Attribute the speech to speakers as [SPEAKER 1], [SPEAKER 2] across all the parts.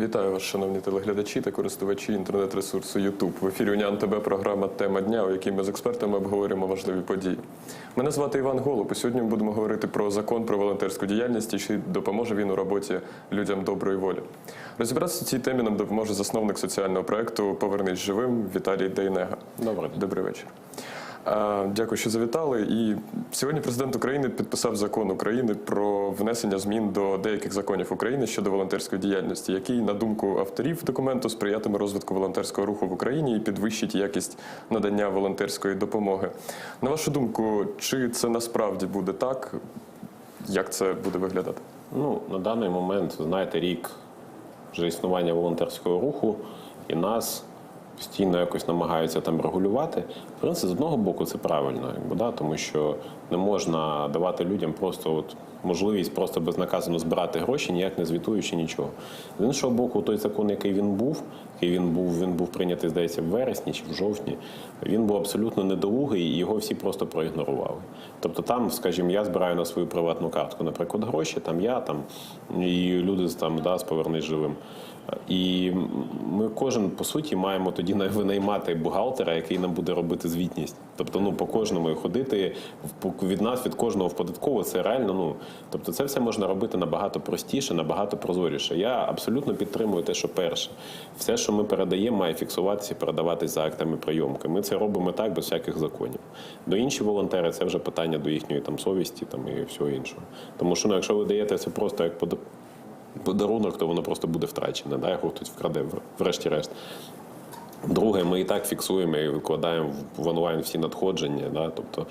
[SPEAKER 1] Вітаю вас, шановні телеглядачі та користувачі інтернет-ресурсу YouTube. В ефірі Уніан ТБ програма Тема дня, у якій ми з експертами обговорюємо важливі події. Мене звати Іван Голуб. і Сьогодні ми будемо говорити про закон про волонтерську діяльність і чи допоможе він у роботі людям доброї волі. Розібратися цій темі нам допоможе засновник соціального проекту Повернись живим Віталій Дейнега.
[SPEAKER 2] Добрий.
[SPEAKER 1] Добрий вечір. Дякую, що завітали. І сьогодні президент України підписав закон України про внесення змін до деяких законів України щодо волонтерської діяльності, який, на думку авторів документу, сприятиме розвитку волонтерського руху в Україні і підвищить якість надання волонтерської допомоги. На вашу думку, чи це насправді буде так? Як це буде виглядати?
[SPEAKER 2] Ну, на даний момент, знаєте, рік вже існування волонтерського руху, і нас постійно якось намагаються там регулювати. В принципі, з одного боку, це правильно, якби, да, тому що не можна давати людям просто от можливість просто безнаказано збирати гроші, ніяк не звітуючи нічого. З іншого боку, той закон, який він був, який він був, він був прийнятий, здається, в вересні чи в жовтні, він був абсолютно недолугий, і його всі просто проігнорували. Тобто там, скажімо, я збираю на свою приватну картку, наприклад, гроші, там я там і люди там да, з повернись живим. І ми кожен по суті маємо тоді на- винаймати бухгалтера, який нам буде робити звітність. Тобто, ну по кожному і ходити від нас, від кожного в податкову, це реально. Ну тобто, це все можна робити набагато простіше, набагато прозоріше. Я абсолютно підтримую те, що перше, все, що ми передаємо, має фіксуватися і передаватись за актами прийомки. Ми це робимо так без всяких законів. До інші волонтери це вже питання до їхньої там совісті, там і всього іншого. Тому що ну, якщо ви даєте це просто як подарунок, то воно просто буде втрачене, да, його хтось вкраде врешті-решт. Друге, ми і так фіксуємо і викладаємо в онлайн всі надходження. Да? Тобто,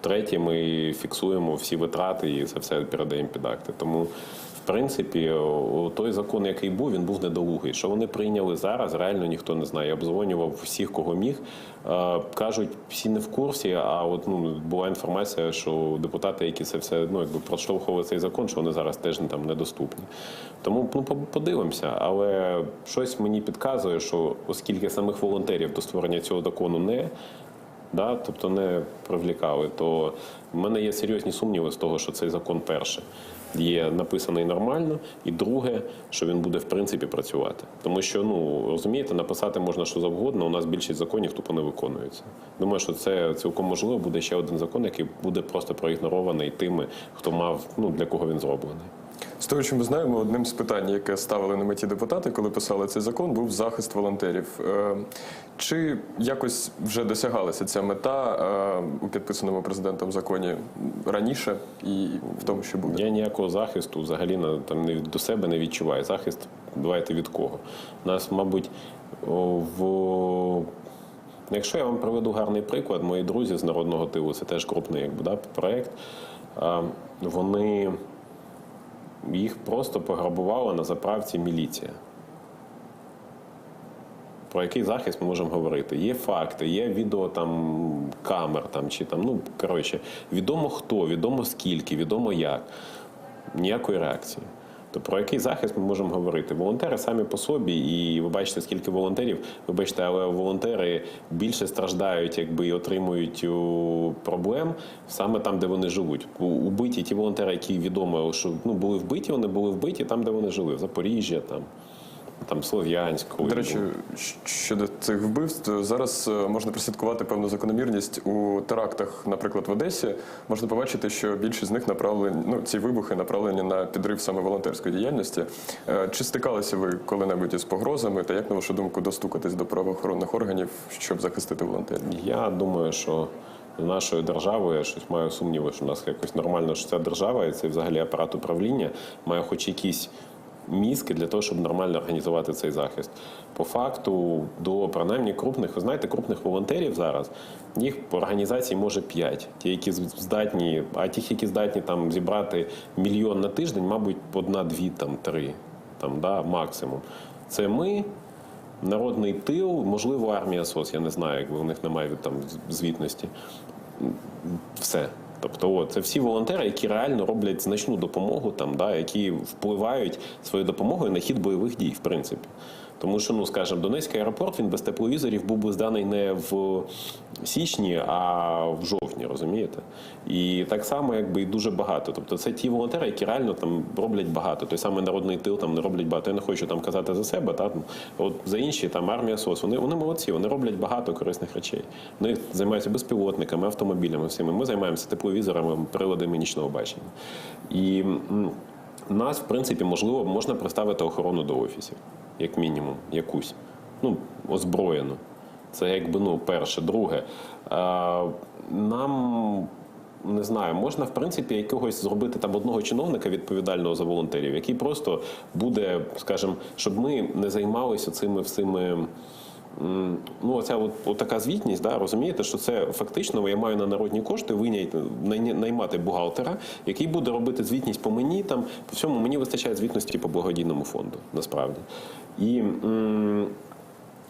[SPEAKER 2] третє, ми фіксуємо всі витрати і це все передаємо під акти. Тому, принципі, той закон, який був, він був недолугий. Що вони прийняли зараз, реально ніхто не знає. Я обзвонював всіх, кого міг. Е, Кажуть, всі не в курсі, а от ну, була інформація, що депутати, які це все ну, якби проштовхували цей закон, що вони зараз теж там недоступні. Тому ну, подивимося. Але щось мені підказує, що оскільки самих волонтерів до створення цього закону не да, тобто не привлікали, то в мене є серйозні сумніви з того, що цей закон перше є написаний нормально, і друге, що він буде в принципі працювати. Тому що ну розумієте, написати можна що завгодно. У нас більшість законів тупо не виконується. Думаю, що це цілком можливо буде ще один закон, який буде просто проігнорований тими, хто мав ну для кого він зроблений.
[SPEAKER 1] З того, що ми знаємо, одним з питань, яке ставили на меті депутати, коли писали цей закон, був захист волонтерів. Е, Чи якось вже досягалася ця мета е, у підписаному президентом законі раніше і в тому, що буде?
[SPEAKER 2] Я ніякого захисту взагалі там не до себе не відчуваю. Захист давайте від кого? Нас, мабуть, в. Якщо я вам приведу гарний приклад, мої друзі з народного тилу, це теж крупний якби, да, проєкт. Вони їх просто пограбувала на заправці міліція. Про який захист ми можемо говорити? Є факти, є відео там камер там чи там. Ну коротше, відомо хто, відомо скільки, відомо як. Ніякої реакції. То про який захист ми можемо говорити? Волонтери самі по собі, і ви бачите, скільки волонтерів. Вибачте, але волонтери більше страждають, якби і отримують проблем саме там, де вони живуть. Убиті ті волонтери, які відомо, що ну були вбиті, вони були вбиті там, де вони жили, в Запоріжжя, там, там Слов'янськ. коли
[SPEAKER 1] До речі, щодо цих вбивств, зараз е, можна прослідкувати певну закономірність у терактах, наприклад, в Одесі. Можна побачити, що більшість з них направлені, ну ці вибухи направлені на підрив саме волонтерської діяльності. Е, Чи стикалися ви коли-небудь із погрозами, та як на вашу думку достукатись до правоохоронних органів, щоб захистити волонтерів?
[SPEAKER 2] Я думаю, що нашою державою я щось маю сумніви, що у нас якось нормально, що ця держава і цей взагалі апарат управління має хоч якісь мізки для того, щоб нормально організувати цей захист. По факту, до принаймні крупних, ви знаєте, крупних волонтерів зараз їх по організації може 5. Ті, які здатні, а тих, які здатні там зібрати мільйон на тиждень, мабуть, одна-дві, там три, там, да, максимум. Це ми, Народний тил, можливо, армія СОС, я не знаю, якби у них немає там звітності. Все. Тобто, о, це всі волонтери, які реально роблять значну допомогу, там, да, які впливають своєю допомогою на хід бойових дій, в принципі. Тому що, ну скажімо, Донецький аеропорт він без тепловізорів був би зданий не в січні, а в жовтні, розумієте? І так само, якби і дуже багато. Тобто, це ті волонтери, які реально там роблять багато. Той самий народний тил там не роблять багато. Я не хочу там казати за себе, та от за інші там армія СОС. Вони вони молодці, вони роблять багато корисних речей. Вони займаються безпілотниками, автомобілями, всіми. Ми займаємося тепловізорами, приладами нічного бачення. І нас, в принципі, можливо, можна представити охорону до офісів, як мінімум, якусь. Ну, озброєну. Це якби ну перше. Друге, е, нам не знаю, можна в принципі якогось зробити там одного чиновника відповідального за волонтерів, який просто буде, скажімо, щоб ми не займалися цими всіми. Ну, оця от, от така звітність, да, розумієте, що це фактично я маю на народні кошти виняти, наймати бухгалтера, який буде робити звітність по мені. Там по всьому мені вистачає звітності по благодійному фонду, насправді. І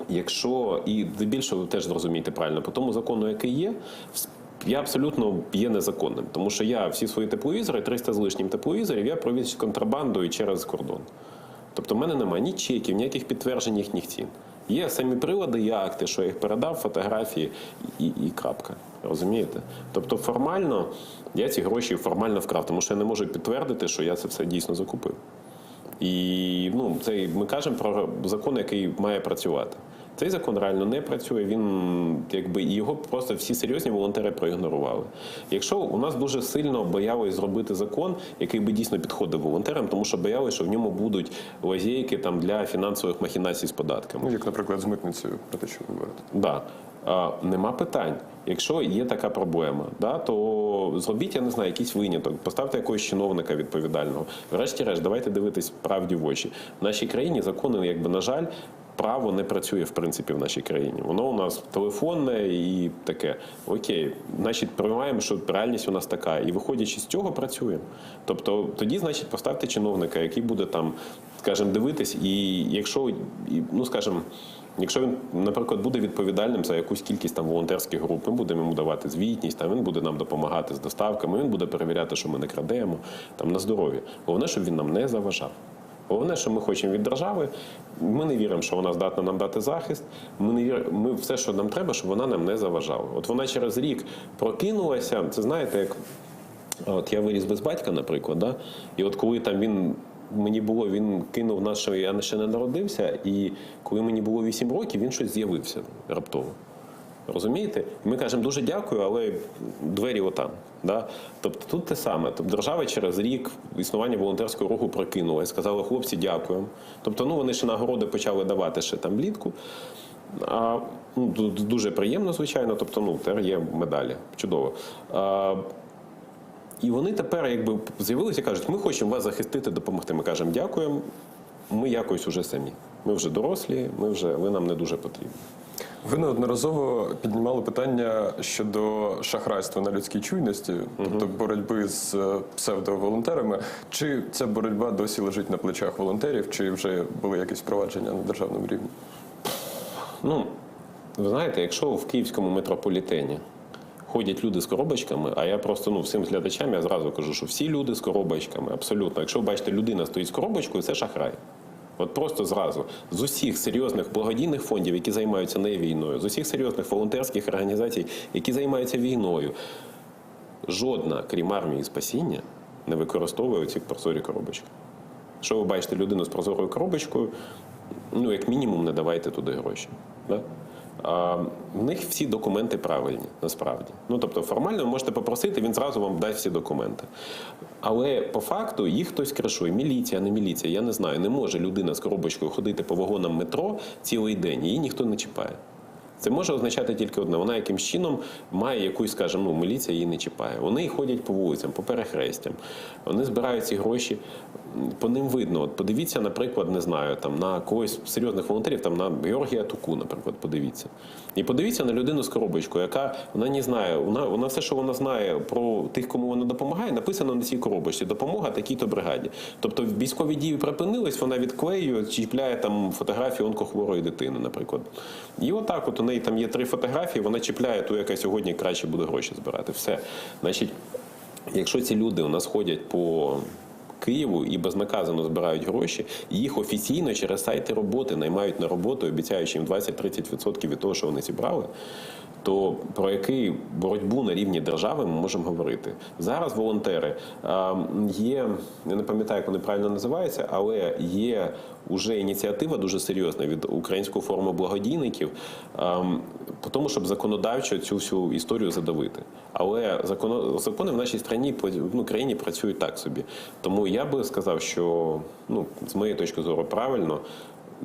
[SPEAKER 2] Якщо і більше ви теж зрозумієте правильно, по тому закону, який є, я абсолютно є незаконним, тому що я всі свої тепловізори, 300 з лишнім тепловізорів, я провіз контрабандою через кордон. Тобто в мене немає ні чеків, ніяких підтверджень їхніх цін. Є самі прилади, є акти, що я їх передав, фотографії і, і крапка. Розумієте? Тобто, формально я ці гроші формально вкрав, тому що я не можу підтвердити, що я це все дійсно закупив. І ну, це ми кажемо про закон, який має працювати. Цей закон реально не працює. Він якби його просто всі серйозні волонтери проігнорували. Якщо у нас дуже сильно боялись зробити закон, який би дійсно підходив волонтерам, тому що боялися, що в ньому будуть лазейки там для фінансових махінацій з податками.
[SPEAKER 1] Ну, як, наприклад, з митницею, про те, що ви говорите.
[SPEAKER 2] Да. А, нема питань. Якщо є така проблема, да, то зробіть, я не знаю, якийсь виняток, поставте якогось чиновника відповідального. Врешті-решт, давайте дивитись правді в очі. В нашій країні закони, якби, на жаль, право не працює в принципі в нашій країні. Воно у нас телефонне і таке. Окей, значить, приймаємо, що реальність у нас така. І виходячи з цього, працюємо. Тобто, тоді, значить, поставте чиновника, який буде там, скажімо, дивитись, і якщо, ну скажімо, Якщо він, наприклад, буде відповідальним за якусь кількість там волонтерських груп, ми будемо йому давати звітність, там він буде нам допомагати з доставками, він буде перевіряти, що ми не крадемо там на здоров'я. Головне, щоб він нам не заважав. Головне, що ми хочемо від держави. Ми не віримо, що вона здатна нам дати захист. Ми не віримо, ми все, що нам треба, щоб вона нам не заважала. От вона через рік прокинулася. Це знаєте, як От я виріс без батька, наприклад, да? і от коли там він. Мені було, він кинув що я ще не народився, і коли мені було 8 років, він щось з'явився раптово. Розумієте? Ми кажемо дуже дякую, але двері отам. Да? Тобто тут те саме. Тобто держава через рік існування волонтерського руху прокинула і сказала, хлопці, дякуємо. Тобто, ну вони ще нагороди почали давати ще там влітку. А, ну, дуже приємно, звичайно. Тобто, ну, тепер є медалі. Чудово. А, і вони тепер якби з'явилися і кажуть, ми хочемо вас захистити, допомогти. Ми кажемо, дякуємо. Ми якось уже самі. Ми вже дорослі, ми вже ви нам не дуже потрібні.
[SPEAKER 1] Ви неодноразово піднімали питання щодо шахрайства на людській чуйності, тобто боротьби з е, псевдоволонтерами. Чи ця боротьба досі лежить на плечах волонтерів, чи вже були якісь впровадження на державному рівні?
[SPEAKER 2] Ну, ви знаєте, якщо в київському метрополітені ходять люди з коробочками, а я просто ну, всім глядачам я зразу кажу, що всі люди з коробочками, абсолютно. Якщо ви бачите, людина стоїть з коробочкою, це шахрай. От просто зразу з усіх серйозних благодійних фондів, які займаються не війною, з усіх серйозних волонтерських організацій, які займаються війною, жодна, крім армії спасіння, не використовує ці прозорі коробочки. Що ви бачите людину з прозорою коробочкою, ну як мінімум не давайте туди гроші. Да? В них всі документи правильні, насправді. Ну тобто, формально ви можете попросити, він зразу вам дасть всі документи. Але по факту їх хтось кришує. Міліція, не міліція, я не знаю. Не може людина з коробочкою ходити по вагонам метро цілий день, її ніхто не чіпає. Це може означати тільки одне. Вона якимсь чином має якусь, скажімо, ну, міліція її не чіпає. Вони ходять по вулицям, по перехрестям. Вони збирають ці гроші. По ним видно. От подивіться, наприклад, не знаю, там на когось з серйозних волонтерів, там на Георгія Туку, наприклад, подивіться. І подивіться на людину з коробочкою, яка вона не знає, вона, вона все, що вона знає про тих, кому вона допомагає, написано на цій коробочці. Допомога такій-то бригаді. Тобто військові дії припинились, вона відклеює, чіпляє там фотографію онкохворої дитини, наприклад. І отак, от у неї там є три фотографії, вона чіпляє ту, яка сьогодні краще буде гроші збирати. Все. Значить, якщо ці люди у нас ходять по Києву і безнаказано збирають гроші. Їх офіційно через сайти роботи наймають на роботу, обіцяючи їм 20-30% від того, що вони зібрали. То про який боротьбу на рівні держави ми можемо говорити зараз? Волонтери є, я не пам'ятаю, як вони правильно називаються, але є уже ініціатива дуже серйозна від українського форуму благодійників по тому, щоб законодавчо цю всю історію задавити. Але закони в нашій країні ну, країні працюють так собі. Тому я би сказав, що ну з моєї точки зору правильно.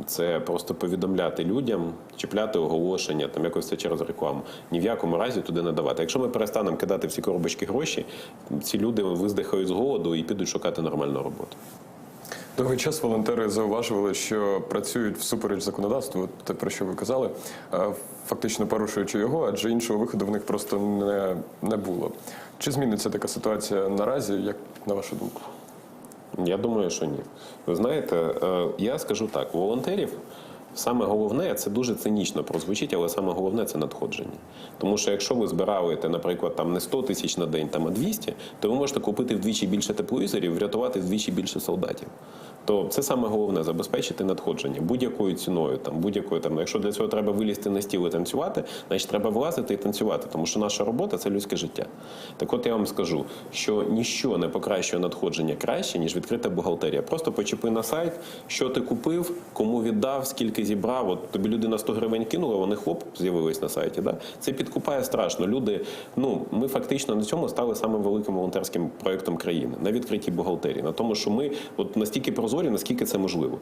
[SPEAKER 2] Це просто повідомляти людям, чіпляти оголошення, там якось це через рекламу. Ні в якому разі туди не давати. Якщо ми перестанемо кидати всі коробочки гроші, ці люди виздихають з голоду і підуть шукати нормальну роботу.
[SPEAKER 1] Довгий час волонтери зауважували, що працюють всупереч законодавству, те про що ви казали, е, фактично порушуючи його, адже іншого виходу в них просто не, не було. Чи зміниться така ситуація наразі, як на вашу думку?
[SPEAKER 2] Я думаю, що ні. Ви знаєте, е, я скажу так: волонтерів саме головне це дуже цинічно прозвучить, але саме головне це надходження. Тому що якщо ви збираєте, наприклад, там не 100 тисяч на день, там а 200, то ви можете купити вдвічі більше тепловізорів, врятувати вдвічі більше солдатів. То це саме головне забезпечити надходження будь-якою ціною. Там будь-якою там, якщо для цього треба вилізти на стіл і танцювати, значить треба влазити і танцювати, тому що наша робота це людське життя. Так от я вам скажу, що ніщо не покращує надходження краще, ніж відкрита бухгалтерія. Просто почепи на сайт, що ти купив, кому віддав, скільки зібрав. От тобі людина 100 гривень кинула, вони хлоп з'явились на сайті. Да? Це підкупає страшно. Люди, ну ми фактично на цьому стали самим великим волонтерським проєктом країни на відкритій бухгалтерії, на тому, що ми от настільки прозорі, наскільки це можливо.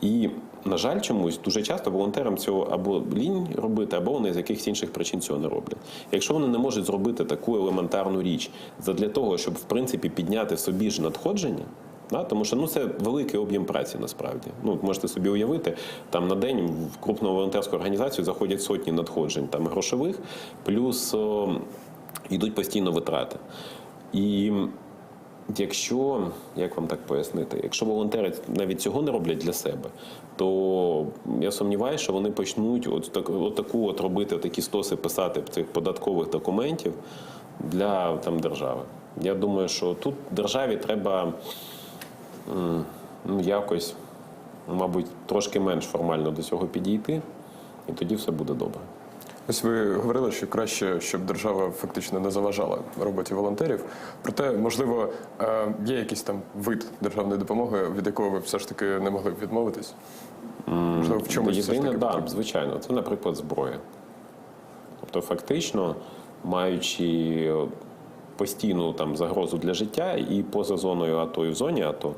[SPEAKER 2] І на жаль, чомусь дуже часто волонтерам цього або лінь робити, або вони з якихось інших причин цього не роблять. Якщо вони не можуть зробити таку елементарну річ для того, щоб в принципі підняти собі ж надходження. Да, тому що ну це великий об'єм праці насправді. Ну можете собі уявити, там на день в крупну волонтерську організацію заходять сотні надходжень там грошових, плюс о, йдуть постійно витрати. І Якщо як вам так пояснити, якщо волонтери навіть цього не роблять для себе, то я сумніваюся, що вони почнуть от, так, от таку от робити такі стоси писати цих податкових документів для там держави. Я думаю, що тут державі треба якось, мабуть, трошки менш формально до цього підійти, і тоді все буде добре.
[SPEAKER 1] Ось ви говорили, що краще, щоб держава фактично не заважала роботі волонтерів. Проте, можливо, е, є якийсь там вид державної допомоги, від якого ви все ж таки не могли б відмовитись? Можливо, в чомусь все ж таки
[SPEAKER 2] да,
[SPEAKER 1] потрібно?
[SPEAKER 2] звичайно, це, наприклад, зброя. Тобто, фактично, маючи постійну там загрозу для життя і поза зоною АТО, і в зоні АТО,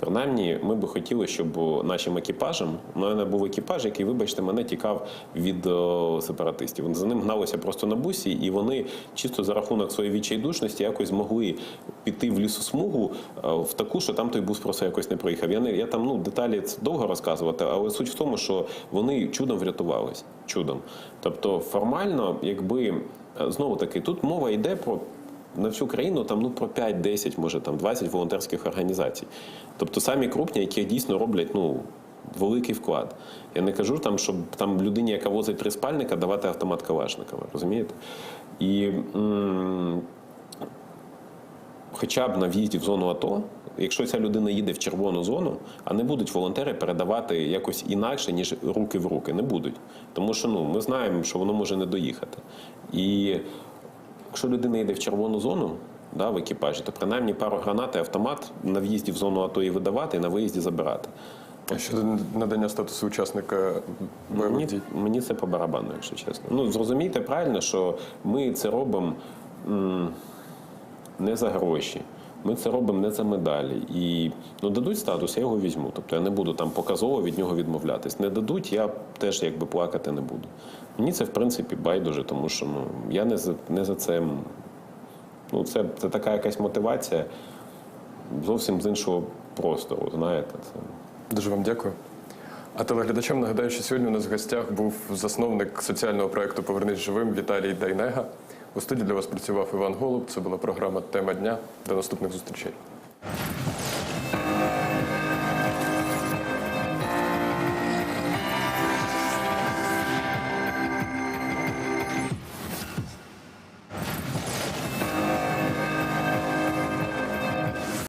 [SPEAKER 2] принаймні, ми би хотіли, щоб нашим екіпажам, ну, мене був екіпаж, який, вибачте, мене тікав від о, сепаратистів. За ним гналися просто на бусі, і вони чисто за рахунок своєї відчайдушності якось змогли піти в лісосмугу е, в таку, що там той бус просто якось не проїхав. Я не я там ну деталі це довго розказувати, але суть в тому, що вони чудом врятувались. Чудом. Тобто, формально, якби е, знову таки, тут мова йде про. На всю країну там ну про 5-10, може там 20 волонтерських організацій. Тобто самі крупні, які дійсно роблять ну великий вклад. Я не кажу там, щоб там людині, яка возить три спальника, давати автомат Калашникова, розумієте? І м- хоча б на в'їзді в зону АТО, якщо ця людина їде в червону зону, а не будуть волонтери передавати якось інакше, ніж руки в руки. Не будуть. Тому що ну, ми знаємо, що воно може не доїхати. І якщо людина йде в червону зону, да, в екіпажі, то принаймні пару гранат і автомат на в'їзді в зону АТО і видавати, і на виїзді забирати.
[SPEAKER 1] А щодо надання статусу учасника бойових
[SPEAKER 2] Мені,
[SPEAKER 1] дій?
[SPEAKER 2] мені це по барабану, якщо чесно. Ну зрозумійте правильно, що ми це робимо не за гроші. Ми це робимо не за медалі. І ну дадуть статус, я його візьму. Тобто я не буду там показово від нього відмовлятись. Не дадуть, я теж якби плакати не буду. Мені це в принципі байдуже, тому що ну я не за не за це. Ну, це, це така якась мотивація зовсім з іншого простору. Знаєте, це.
[SPEAKER 1] Дуже вам дякую. А телеглядачам нагадаю, що сьогодні у нас в гостях був засновник соціального проекту Повернись живим Віталій Дайнега. У студії для вас працював Іван Голуб. Це була програма Тема дня. До наступних зустрічей.